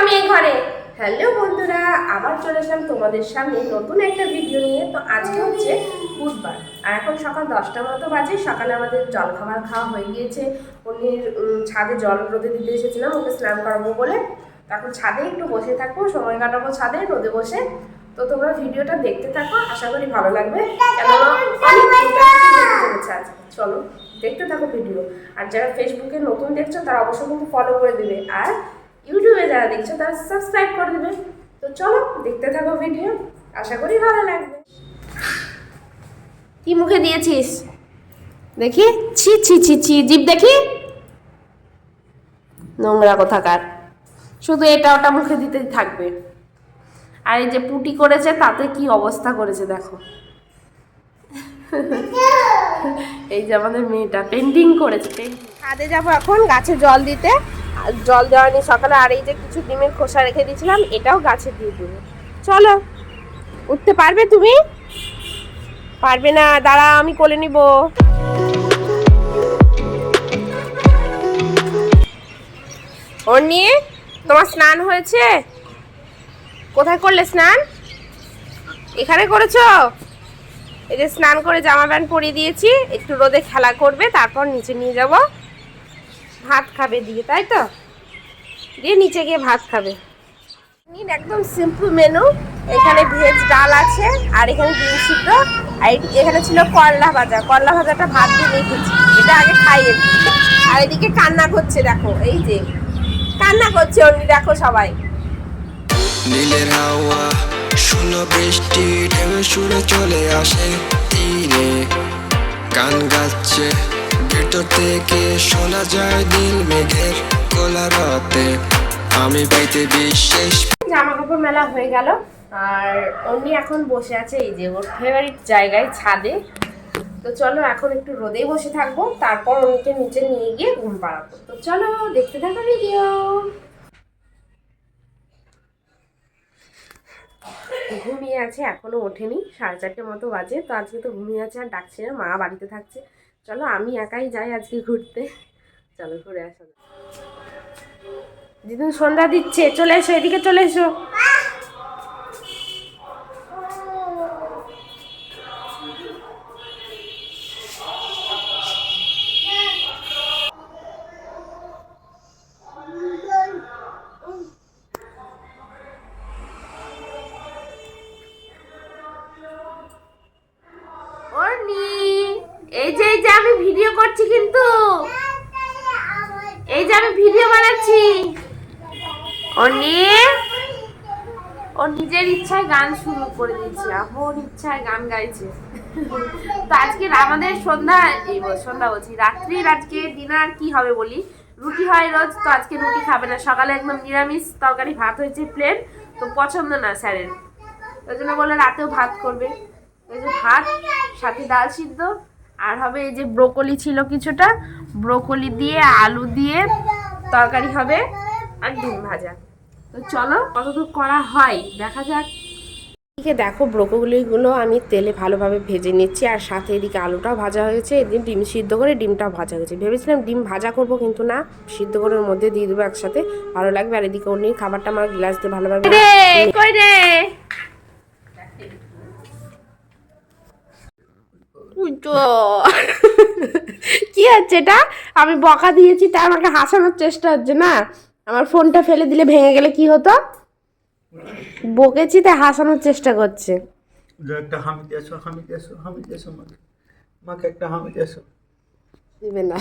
আমি এই ঘরে। হ্যালো বন্ধুরা আবার চলে আসলাম তোমাদের সামনে নতুন একটা ভিডিও নিয়ে। তো আজকে হচ্ছে বুধবার আর এখন সকাল দশটা মতো বাজে। সকালে আমাদের জলখাবার খাওয়া হয়ে গিয়েছে। উনির ছাদে জল রোদে দিতে এসেছিলাম ওকে স্নান করাবো বলে। তখন ছাদে একটু বসে থাকব সময় কাটাবো ছাদে রোদে বসে। তো তোমরা ভিডিওটা দেখতে থাকো আশা করি ভালো লাগবে। চলো দেখতে থাকো ভিডিও আর যারা ফেসবুকে নতুন দেখছ তারা অবশ্যই কিন্তু ফলো করে দেবে। আর ইউটিউবে যারা দেখছ, তারা সাবস্ক্রাইব করে দেবে। তো চলো, দেখতে থাকো ভিডিও আশা করি ভালো লাগবে। কি মুখে দিয়েছিস? দেখি। ছি ছি ছি ছি, জিভ দেখি। নোংরা কোথাকার। শুধু এটা ওটা মুখে দিতে থাকবে। আর এই যে পুটি করেছে, তাতে কি অবস্থা করেছে দেখো। এই যে আমাদের মেয়েটা পেন্টিং করেছে ছাদে যাব এখন, গাছে জল দিতে। জল দেওয়া নেই সকালে আর এই যে কিছু ডিমের খোসা রেখে দিয়েছিলাম, এটাও গাছে দিয়ে দেবো। চলো, উঠতে পারবে তুমি? পারবে না, দাঁড়া, আমি কোলে নিব। ওর নিয়ে তোমার স্নান হয়েছে? কোথায় করলে স্নান? এখানে করেছ? এই যে স্নান করে জামা প্যান্ট পরিয়ে দিয়েছি, একটু রোদে খেলা করবে, তারপর নিচে নিয়ে যাব। ভাত খাবে দিয়ে, তাই তো? দিয়ে নিচে গিয়ে ভাত খাবে। নিন একদম সিম্পল মেনু এখানে ভেজ ডাল আছে, আর এখানে ডিম সিদ্ধ। আর এখানে ছিল করলা ভাজা। করলা ভাজাটা ভাত দিয়ে রেখেছি এটা আগে খাইয়ে আর এদিকে কান্না করছে, দেখো, এই যে। কান্না করছে অন্য দেখো সবাই। নীলের হাওয়া, শুনো বৃষ্টি, ঢেউ সুরে চলে আসে তীরে। গান গাচ্ছে। ভেতর থেকে শোনা যায় নীল মেঘের কোলা রাতে। আমি পেতে বিশেষ জামা কাপড় মেলা হয়ে গেল। আর অন্যি এখন বসে আছে এই যে ওর ফেভারিট জায়গায় ছাদে। তো চলো এখন একটু রোদেই বসে থাকব, তারপর অন্যকে নিচে নিয়ে গিয়ে ঘুম পাড়াবো। তো চলো, দেখতে থাকো ভিডিও ঘুমিয়ে আছে, এখনও ওঠেনি, সাড়ে চারটে মতো বাজে। তো আজকে তো ঘুমিয়ে আছে আর ডাকছে না, মা বাড়িতে থাকছে। চলো, আমি একাই যাই আজকে ঘুরতে। চলো, ঘুরে আসা যেদিন সন্ধ্যা দিচ্ছে, চলে এসো, এদিকে চলে এসো। ভিডিও করছি কিন্তু। এই যে আমি ভিডিও বানাচ্ছি। অর্নি ওর নিজের ইচ্ছায় গান শুরু করে দিয়েছে। ওর ইচ্ছায় গান গাইছে। তো আজকে আমাদের সন্ধ্যা, এই সন্ধ্যা বলছি। রাত্রির আজকে ডিনার কি হবে বলি? রুটি হয় রোজ, তো আজকে রুটি খাবে না। সকালে একদম নিরামিষ, তরকারি ভাত হয়েছে প্লেন তো পছন্দ না স্যারের। ওই জন্য বলে রাতেও ভাত করবে। ওই যে ভাত, সাথে ডাল সিদ্ধ আর হবে এই যে ব্রোকলি ছিল কিছুটা ব্রোকলি দিয়ে আলু দিয়ে তরকারি হবে আর ডিম ভাজা। তো চলো কতদূর করা হয় দেখা যাক। এদিকে দেখো ব্রোকলিগুলো আমি তেলে ভালোভাবে ভেজে নিচ্ছি আর সাথে এদিকে আলুটাও ভাজা হয়েছে এদিন ডিম সিদ্ধ করে ডিমটাও ভাজা হয়েছে ভেবেছিলাম ডিম ভাজা করব কিন্তু না সিদ্ধ করে ওর মধ্যে দিয়ে দেবো একসাথে ভালো লাগবে। আর এদিকে অন্য খাবারটা আমার গ্লাস দিয়ে ভালোভাবে। কি হচ্ছে এটা? আমি বকা দিয়েছি তাই আমাকে হাসানোর চেষ্টা হচ্ছে না। আমার ফোনটা ফেলে দিলে ভেঙে গেলে কি হতো? বকেছি তাই হাসানোর চেষ্টা করছে। একটা হামি দিয়েছ হামি দিয়েছ হামি দিয়েছ মাকে। মাকে একটা হামি দিয়েছ। দিবে না।